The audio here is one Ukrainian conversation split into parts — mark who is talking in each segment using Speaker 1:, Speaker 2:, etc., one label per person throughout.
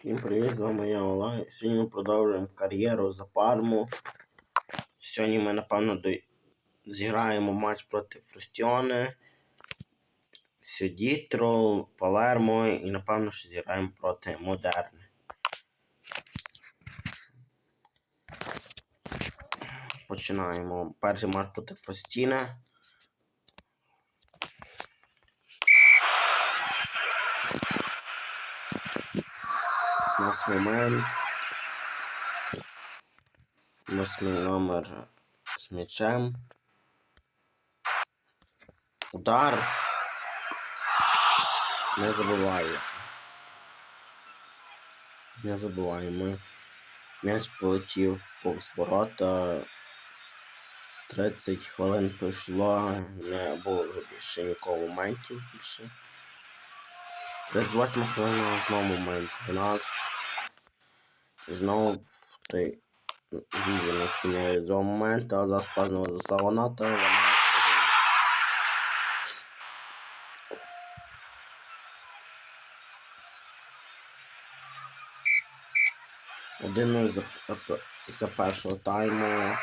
Speaker 1: Всім привіт, з вами я Олег. Сьогодні ми продовжуємо кар'єру за парму. Сьогодні ми, напевно, до... зіграємо матч проти Фрустіони, Сюдітро, Палермо і, напевно, що зіграємо проти Модерни. Починаємо. Перший матч проти Фростіна. Момент. Восьмий номер з м'ячем. Удар. Не забуває. Не забуваємо. М'яч полетів повз ворота. 30 хвилин пройшло, не було вже більше нікого моментів більше. 38 хвилина знову момент. У нас знову той відділ, який не реалізував момент, а за спазного застава НАТО вона один за, за першого тайму.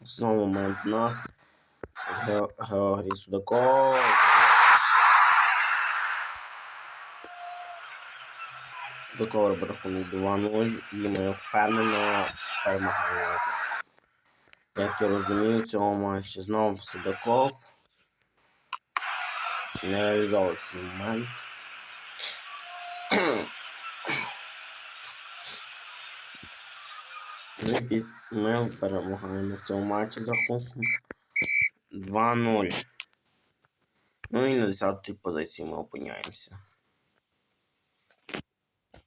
Speaker 1: Знову момент нас. Георгій Судаков. Судаков робить рахунок 2-0 і ми впевнено перемагаємо. Як я розумію, в цьому матчі знову Судаков. Не реалізовував свій момент. Ми, ми перемагаємо в цьому матчі з рахунком 2-0. Ну і на 10-й позиції ми опиняємося.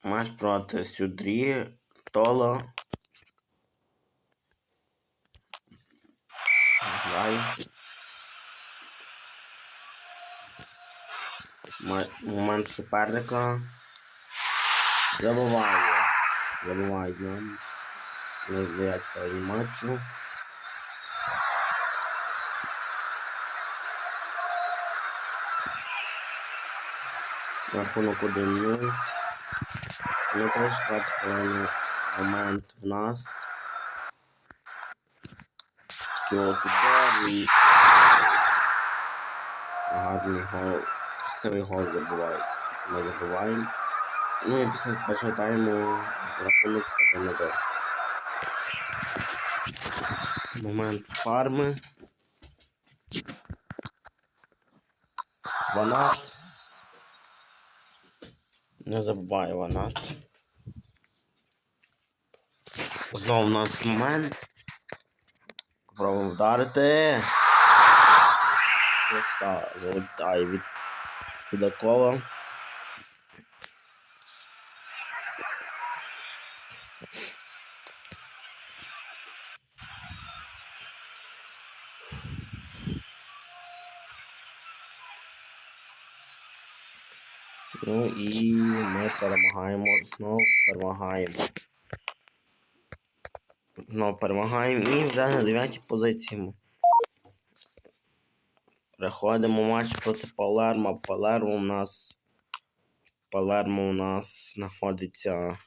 Speaker 1: Матч проти Сюдрі, Толо. Грає. Ма- Момент суперника. Забуває. Забувають нам. На 9 хвилин матчу. Рахунок 1-0. На 34 хвилині момент в нас. Такий і гарний гол. Красивий гол забувають. Ми забуваємо. Ну і після першого тайму рахунок 1-1. Момент фарми. Ванат. Не забуваю ванат. Знову у нас момент. Попробуємо вдарити. Коса залітає від Судакова. І ми перемагаємо, знову перемагаємо. Знову перемагаємо і вже на 9 позиції. Переходимо матч проти Палермо. Палермо у нас. Палермо у нас знаходиться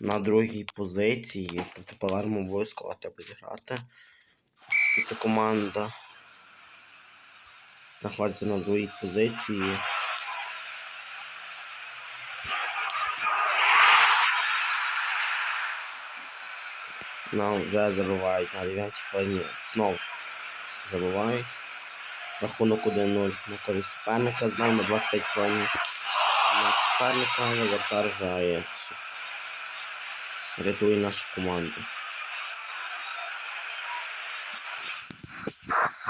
Speaker 1: на другій позиції. Проти Палермо обов'язково треба зіграти. Це команда знаходиться на другій позиції. Нам вже забивають на 9 хвилині. Знов забивають. Рахунок 1-0 на користь суперника. Знову на 25 хвилині. На суперника але грає. Рятує нашу команду.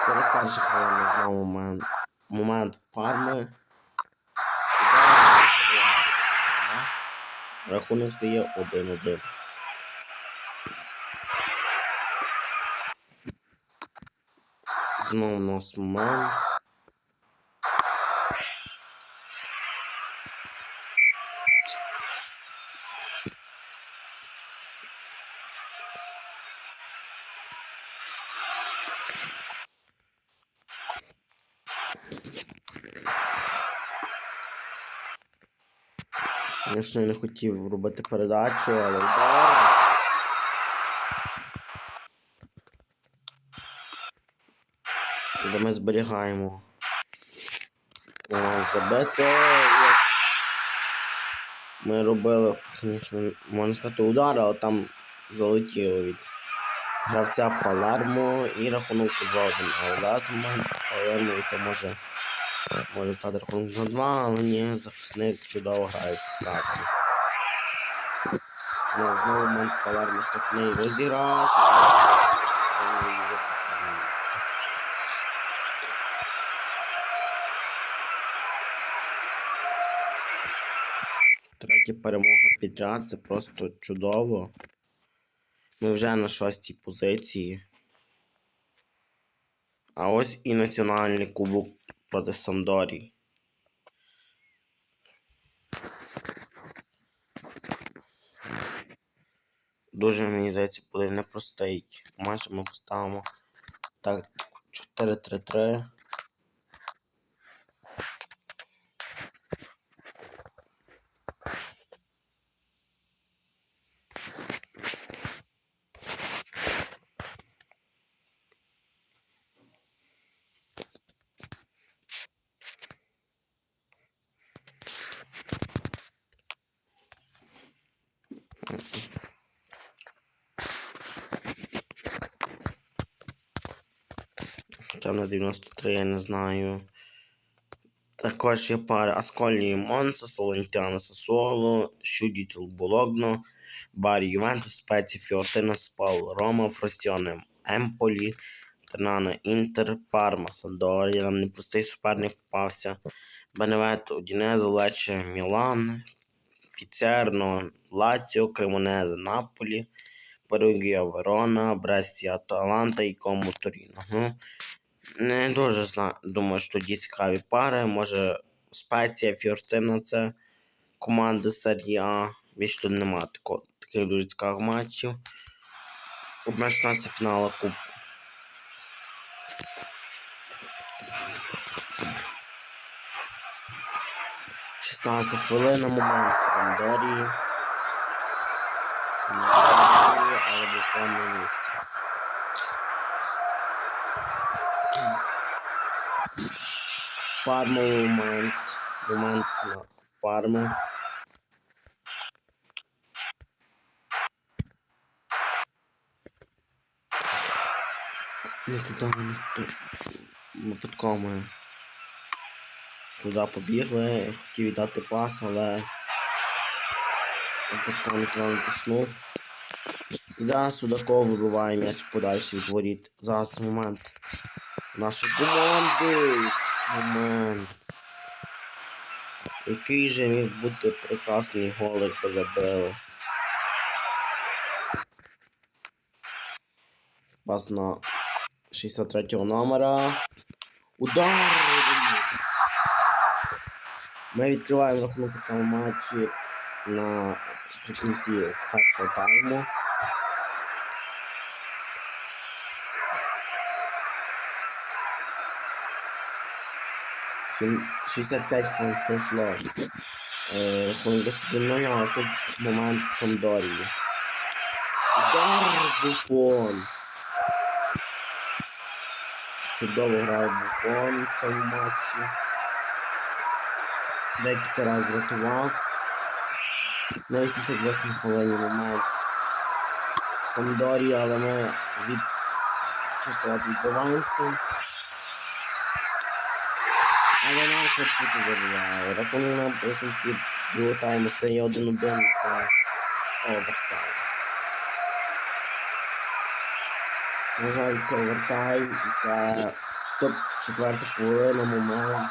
Speaker 1: 41 хвилина знову момент. Момент в парми. Рахунок стає 1-1. Знов у нас ман. Звісно, я не хотів робити передачу, але. Де ми зберігаємо. О, забити. Ми робили, звісно, можна сказати, удар, але там залетіло від гравця Палермо і рахунок 2-1. А зараз Палермо це може, може стати рахунок на 2, але ні, захисник чудово грає в карті. Знову, знову момент Палермо штрафний розіграш. і він вже на місці. Третя перемога підряд, це просто чудово. Ми вже на шостій позиції. А ось і національний кубок проти Самдорі. Дуже мені здається, буде непростий матч. Ми поставимо так 4-3-3. 93, я не знаю. Також є пари Асколі Монса, Солентяна Сасуоло, Щудітл Бологно, Барі Ювентус, Спеці Фіортина, Спал, Рома, Фростіоне, Емполі, Тернана Інтер, Парма, Сандорі. Нам непростий суперник попався. Беневето, Удінеза, Лече, Мілан, Піцерно, Лаціо, Кремонезе, Наполі, Перугія, Верона, Брестія, Аталанта і Кому Торіно. Не дуже зна... думаю, що тоді цікаві пари. Може Спеція, Фіортина це команди серії А. Більше тут нема тако... таких дуже цікавих матчів. Одна 16 фінала Кубку. Шістнадцята хвилина момент. Не Самдорії, але буфон на. Парма момент. Момент на в Не туди, не туди. Випадково ми туди побігли. Хотів віддати пас, але випадково не. І зараз Судаков вибиває м'яч подальше від воріт. Зараз момент нашої команди. Момент. Який же міг бути прекрасний гол, якби забили. Пас на 63-го номера. Удар! Ми відкриваємо рахунок у цьому матчі на кінці першого тайму. 65 хвилин пройшло. Рахунок досить 0, але тут момент в Самдорії. Удар Буфон. Чудово грає Буфон в цьому матчі. Декілька разів рятував. На 88 хвилині момент в Самдорії, але ми від чисто відбиваємося. Але нам тут забуває. Рахунок нам при кінці другого тайму стає 1-1, це овертайм. На жаль, це овертайм, і це 104 хвилина момент.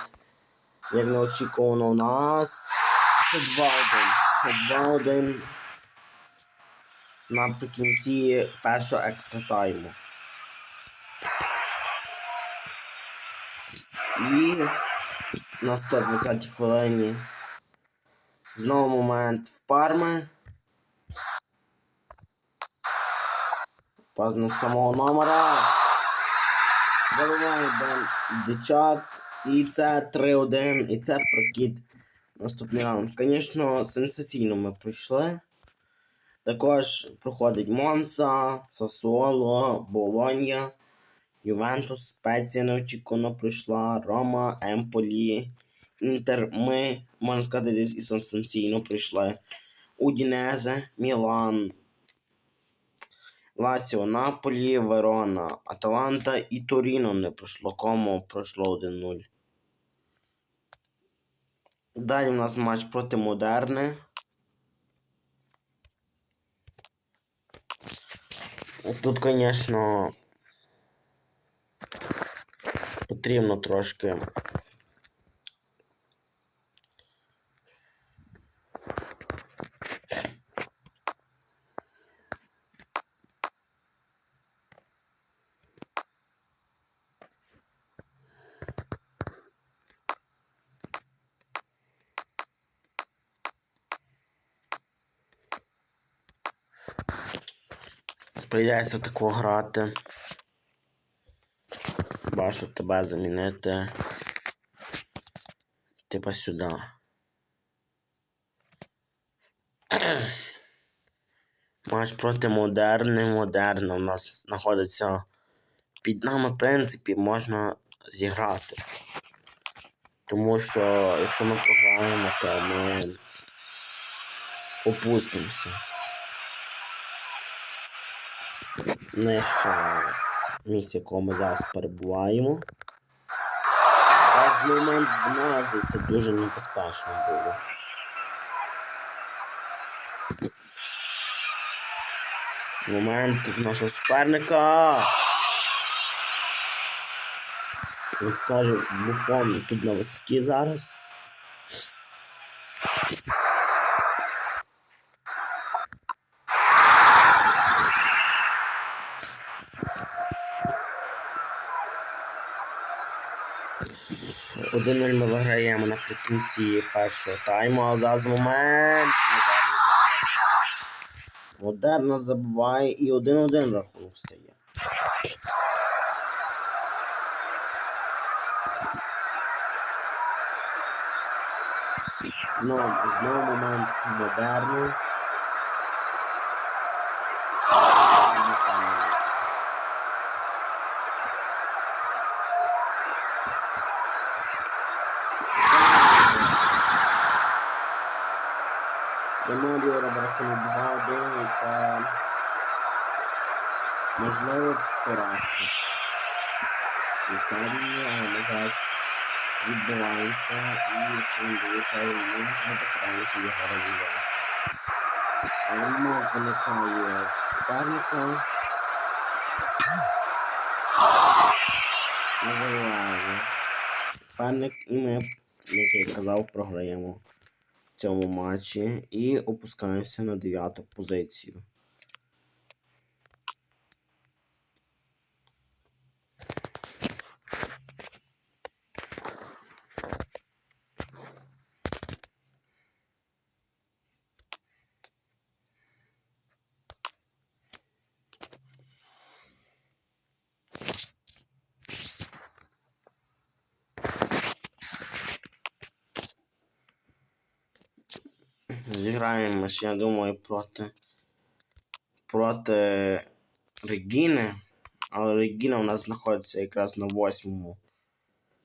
Speaker 1: Як неочікувано у нас. Це 2-1. Це 2-1 наприкінці першого екстра тайму. І на 120 хвилині. Знову момент в парми. Паз на самого номера. Забиває Бен Дичак. І це 3-1. І це прокид Наступний раунд. Звісно, сенсаційно ми пройшли. Також проходить Монса, Сасуоло, Болонья, Ювентус, Спеція неочікувано пройшла, Рома, Емполі, Інтер. Ми, можна сказати, десь і сенсаційно пройшли. Удінезе, Мілан, Лаціо, Наполі, Верона, Аталанта і Торіно не пройшло. Кому пройшло 1-0. Далі у нас матч проти Модерни. Тут, звісно, потрібно трошки. Прийдеться тако грати. Бачу тебе замінити. Типа сюди. Матч проти модерни. Модерна у нас знаходиться під нами, в принципі, можна зіграти. Тому що якщо ми програємо, то ми опустимося. нижче місце, в якому ми зараз перебуваємо. Зараз момент в нас і це дуже небезпечно було. Момент в нашого суперника. Він скаже, буфон тут на висоті зараз. Один 0 ми виграємо наприкінці першого тайму, а зараз момент. Модерно забуває і 1-1 рахунок стає. Знову, знову момент модерну. Демаріо робить рахунок 2-1 і це можливо поразка. Ці серії, але ми зараз відбиваємося і якщо не залишає ми, ми постараємося його реалізувати. Але момент виникає суперника. Не забуває. Суперник і ми, як я казав, програємо цьому матчі і опускаємося на дев'яту позицію. Ж, я думаю, проти проти Регіни. Але Регіна у нас знаходиться якраз на восьмому.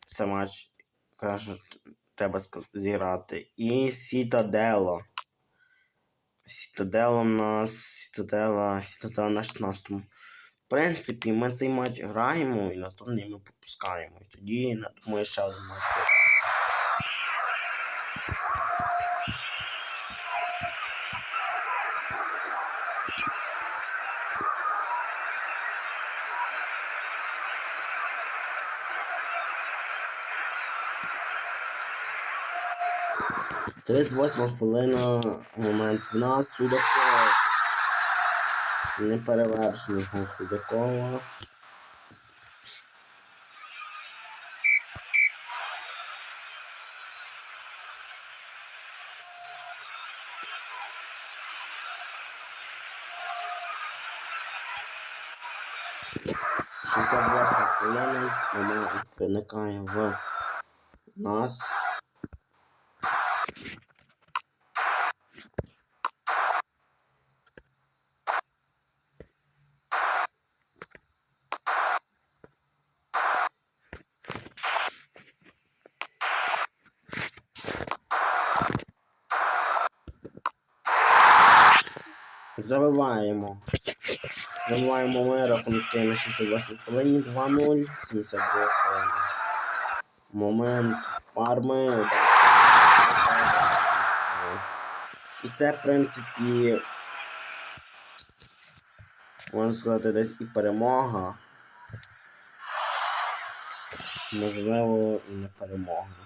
Speaker 1: Це матч, кажуть, треба зіграти. І Сітадело. Сітадело у нас. Сітадела. Сітадела на 16-му. В принципі, ми цей матч граємо і наступний ми пропускаємо. І тоді, думаю, ще один матч. Буде. Тридцять восьма хвилина, момент в нас, Судаков. Неперевершений гол Судакова. Шістдесят восьма хвилина, момент виникає в нас. Забиваємо. Забиваємо ми рахунок на 68 хвилині 2-0, 72 хвилини. Момент в парми. І це, в принципі, можна сказати, десь і перемога. Можливо, і не перемога.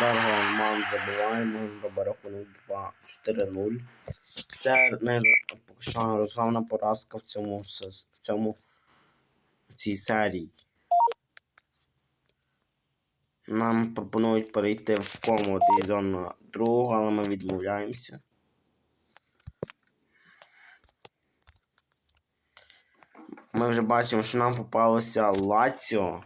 Speaker 1: Дарго мам забуваємо, робить рахунок 2-4-0. Це не розгромна поразка в цьому в цьому в цій серії. Нам пропонують перейти в кому дивізіон другого, але ми відмовляємося. Ми вже бачимо, що нам попалося Лаціо.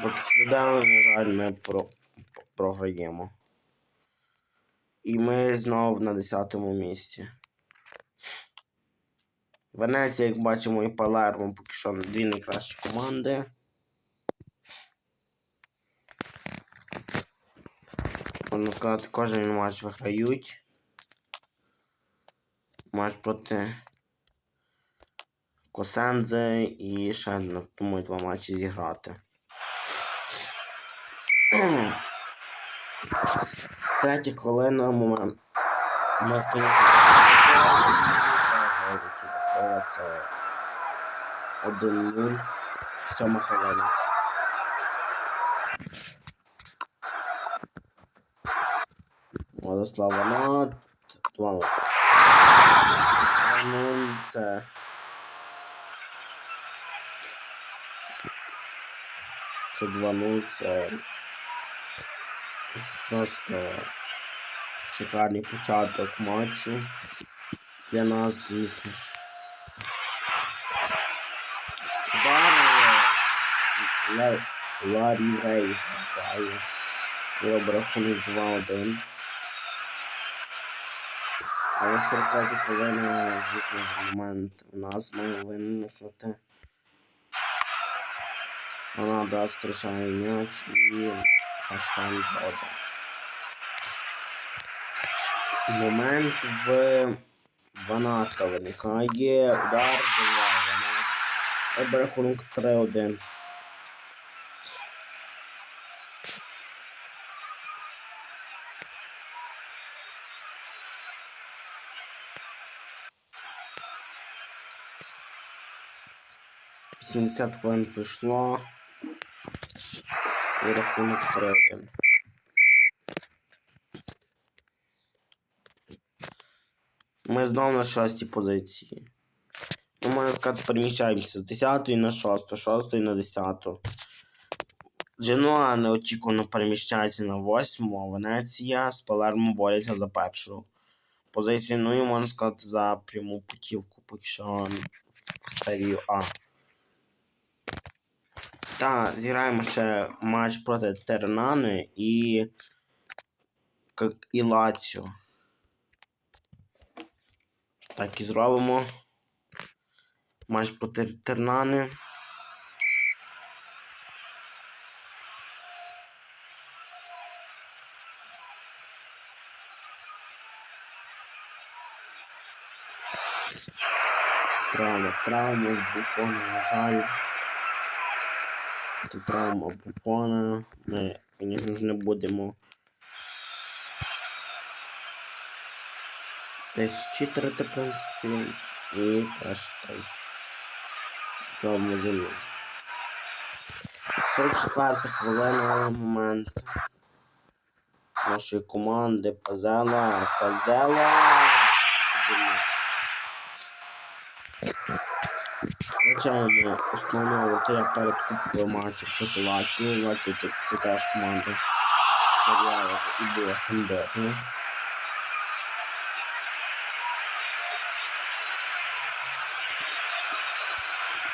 Speaker 1: Свідани, на жаль, ми про... програємо. І ми знову на 10-му місці. Венеція, як бачимо, і Палермо поки що дві найкращі команди. Можна сказати, кожен матч виграють. Матч проти Косензе і ще, думаю, два матчі зіграти. Третя хвилина момент. У нас це 1-0. Сьома хвилина. Владислав Ванат. 2-0. 2-0 це. Це 2-0, це просто шикарний початок матчу для нас, звісно ж. Удар Ларі Рейс грає. І робить рахунок 2-1. Але 43 хвилина, звісно ж, момент у нас має виникнути. Вона да, зустрічає м'яч і хаштаг вода. Момент в Ваната виникає. Удар забиває Ванат. Робить рахунок 3-1. Сімдесят хвилин пройшло. І рахунок 3-1. Ми знову на шостій позиції. Ну, можна сказати, переміщаємося з 10 на 6, 6 на 10. Дженуа неочікувано переміщається на 8, а Венеція з Палермо борються за першу позицію. Ну і можна сказати за пряму путівку, поки що в серію А. Та зіграємо ще матч проти Тернани і, і Лаціо. Так і зробимо. Матч проти Тернани. Травма, травма буфона, на жаль. Це травма буфона. Ми, звісно ж, не будемо. Десь читерити, в принципі, і теж той. Знову землі. 44 хвилина момент нашої команди Пазела. Пазела. Звичайно, основного воротаря перед кубковим матчем проти Лаціо. Лаціо це, теж команда. Як і була Самдорні.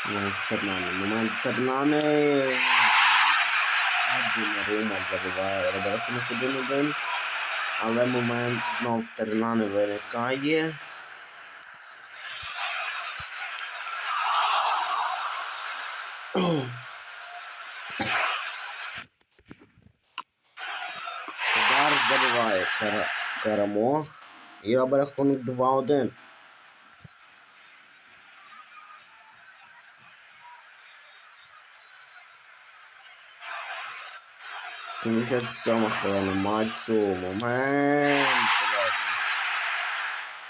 Speaker 1: Момент Тернани. Момент Тернани. Дома забиває робить рахунок 1-1. Але момент знов в Терна виникає. Забиває Карамох і робить рахунок 2-1. Сімдесят сьома хвилина матчу. Момент.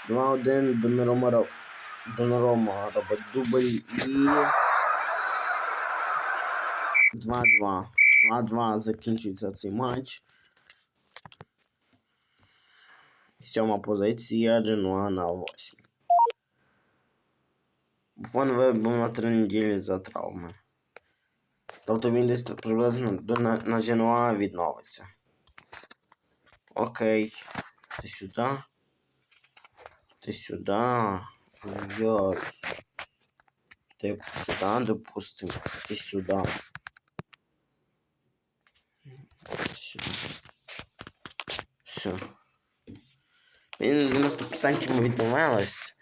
Speaker 1: 2-1 Донорома ро- Донорома робить дубль і 2-2. 2-2 закінчується цей матч. Сьома позиція Дженуа на 8. Буфон вибув на 3 неділі за травми. Тобто він десь приблизно до на, на Дженуа відновиться. Окей. Ти сюди. Ти сюди. Ой. Ти сюди, допустим. Ти сюди. Сюди. Все. Він 90% відновилась.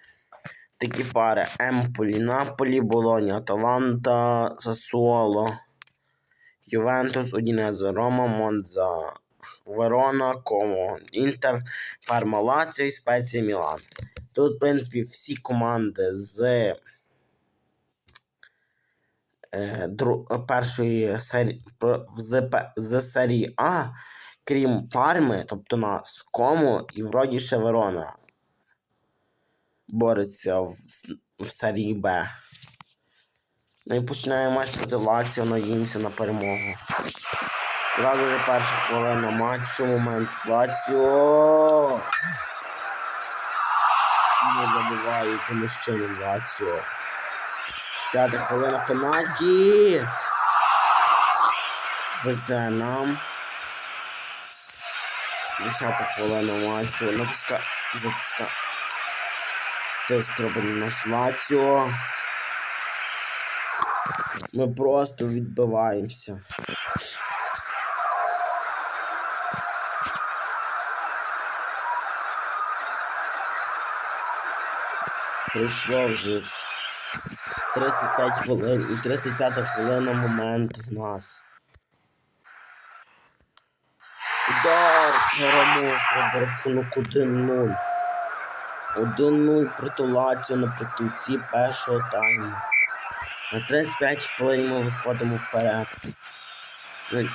Speaker 1: Такі пари Емполі, Наполі, Болоня, Аталанта, Сасуоло, Ювентус, Удінезе, Рома, Монза, Верона, Комо, Інтер, Парма, Лаціо і Спеція Мілан. Тут, в принципі, всі команди з е, першої серії з, з серії А, крім Парми, тобто нас, Комо і вроді ще Верона бореться в, в серії Б. Ну і починає матч проти Лаціо, надіємося на перемогу. Зразу вже перша хвилина матчу, момент Лаціо. Не забуває тому мужчинам Лаціо. П'ята хвилина пенальті. Везе нам. Десята хвилина матчу. Натиска. Затиска. Тиск робить на нас Лаціо. Ми просто відбиваємося. Пройшло вже 35 хвилин і 35 хвилина момент в нас. Удар перемог рахунок 1-0. 1-0 проти Лаціо наприкінці першого тайму. На 35 хвилин ми виходимо вперед. Ну,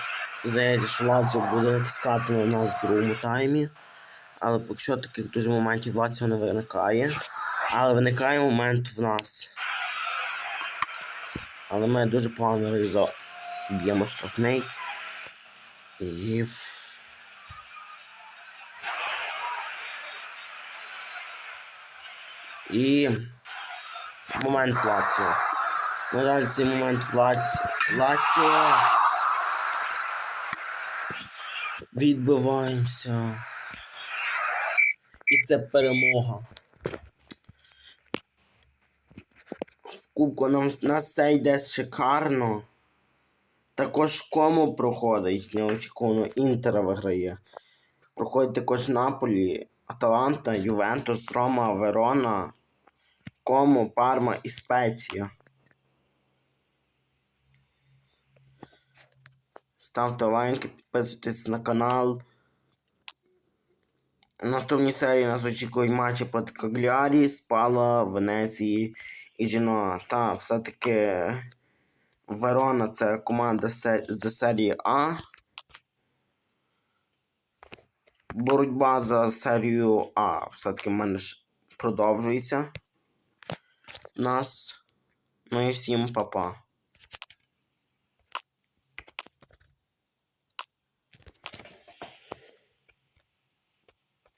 Speaker 1: Здається, що Лаціо буде натискати на нас в другому таймі. Але поки що таких дуже моментів Лаціо не виникає. Але виникає момент в нас. Але ми дуже погано різо б'ємо штрафний. І. І. Момент Лаціо. На жаль, цей момент в Лаціо. Відбиваємося. І це перемога. В кубку нам нас все йде шикарно. Також кому проходить неочікувано Інтера виграє. Проходить також Наполі, Аталанта, Ювентус, Рома, Верона, Кому, Парма і Спеція. Ставте лайки, підписуйтесь на канал. У наступній серії нас очікують матчі проти Каглярі, Спала, Венеції і Дженоа. Та все-таки Верона це команда з серії А. Боротьба за серію А все-таки в мене ж продовжується. Нас. Ну і всім па-па.